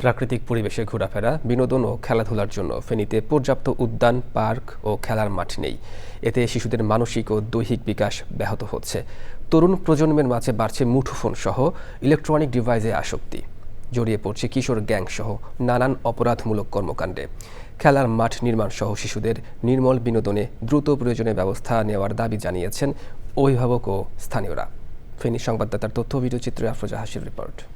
প্রাকৃতিক পরিবেশে ঘোরাফেরা, বিনোদন ও খেলাধুলার জন্য ফেনীতে পর্যাপ্ত উদ্যান, পার্ক ও খেলার মাঠ নেই। এতে শিশুদের মানসিক ও দৈহিক বিকাশ ব্যাহত হচ্ছে। তরুণ প্রজন্মের মাঝে বাড়ছে মুঠোফোন সহ ইলেকট্রনিক ডিভাইসে আসক্তি। জড়িয়ে পড়ছে কিশোর গ্যাং সহ নানান অপরাধমূলক কর্মকাণ্ডে। খেলার মাঠ নির্মাণ সহ শিশুদের নির্মল বিনোদনে দ্রুত প্রয়োজনীয় ব্যবস্থা নেওয়ার দাবি জানিয়েছেন অভিভাবক ও স্থানীয়রা। ফেনী সংবাদদাতার তথ্য ভিডিওচিত্রে আফরোজা হাসির রিপোর্ট।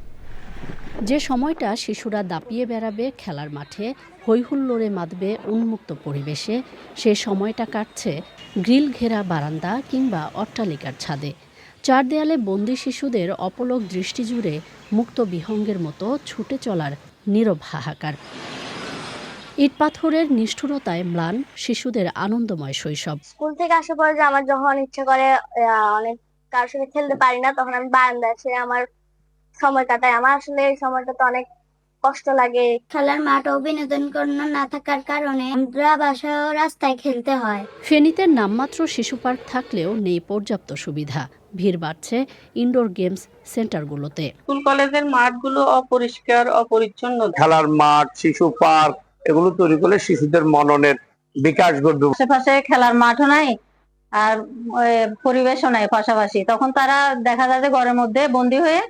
যে সময়টা শিশুরা দাপিয়ে বেড়াবে, খেলার মাঠে হৈহুল্লোড়ে মাতবে উন্মুক্ত পরিবেশে, সে সময়টা কাটছে গ্রিল ঘেরা বারান্দা কিংবা অট্টালিকার ছাদে। চার দেয়ালে বন্দি শিশুদের অপলক দৃষ্টি জুড়ে মুক্ত বিহঙ্গের মতো ছুটে চলার নীরব হাহাকার। ইটপাথরের নিষ্ঠুরতায় ম্লান শিশুদের আনন্দময় শৈশব। স্কুল থেকে আসার পরে যে আমার যখন ইচ্ছে করে অনেক কারোর সাথে খেলতে পারি না, তখন আমি বারান্দায় আমার সময় কাটাই আমার আসলে এই সময়টাতে অনেক কষ্ট লাগে। খেলার মাঠ ও বিনোদন কেন্দ্র না থাকার কারণে আমরা বাসা ও রাস্তায় খেলতে হয়। ফেনীতে নামমাত্র শিশু পার্ক থাকলেও নেই পর্যাপ্ত সুবিধা। ভিড় বাড়ছে ইনডোর গেমস সেন্টারগুলোতে। স্কুল কলেজের মাঠগুলো অপরিষ্কার অপরিচ্ছন্ন। খেলার মাঠ শিশু পার্ক এগুলো তৈরি করলে শিশুদের মননের বিকাশ ঘটবে। আশেপাশে খেলার মাঠও নাই আর পরিবেশও নাই পাশাপাশি। তখন তারা দেখা যায় যে ঘরের মধ্যে বন্দি হয়ে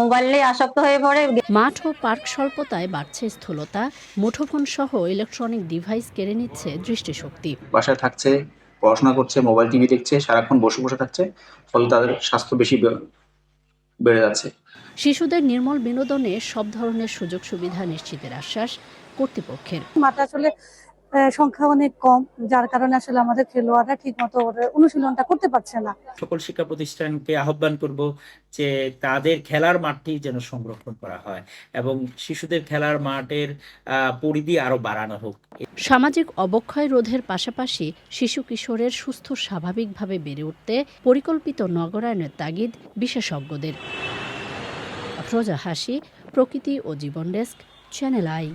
মোবাইলে আসক্ত হয়ে পড়ে। মাঠ ও পার্ক স্বল্পতায় বাড়ছে স্থূলতা মুঠোফোন সহ ইলেকট্রনিক ডিভাইস কেড়ে নিচ্ছে দৃষ্টিশক্তি। বাসায় থাকছে পড়াশোনা করছে মোবাইল টিভি দেখছে সারাক্ষণ বসে বসে থাকছে ফলে তাদের স্বাস্থ্য বেশি বেড়ে যাচ্ছে। শিশুদের নির্মল বিনোদনে সব ধরনের সুযোগ সুবিধা নিশ্চিতের আশ্বাস কর্তৃপক্ষের। মাঠ আসলে সংখ্যা অনেক কম যার কারণে আসলে আমাদের খেলোয়াড়রা ঠিক মতো অনুশীলনটা করতে পারছে না। সকল শিক্ষা প্রতিষ্ঠানকে আহ্বান করব যে তাদের খেলার মাঠটি যেন সংরক্ষণ করা হয় এবং শিশুদের খেলার মাঠের পরিধি আরও বাড়ানো হোক। সামাজিক অবক্ষয় রোধের পাশাপাশি শিশু কিশোরের সুস্থ স্বাভাবিকভাবে বেড়ে উঠতে পরিকল্পিত নগরায়নের তাগিদ বিশেষজ্ঞদের। আফরোজা হাসি প্রকৃতি ও জীবন ডেস্ক চ্যানেল আই।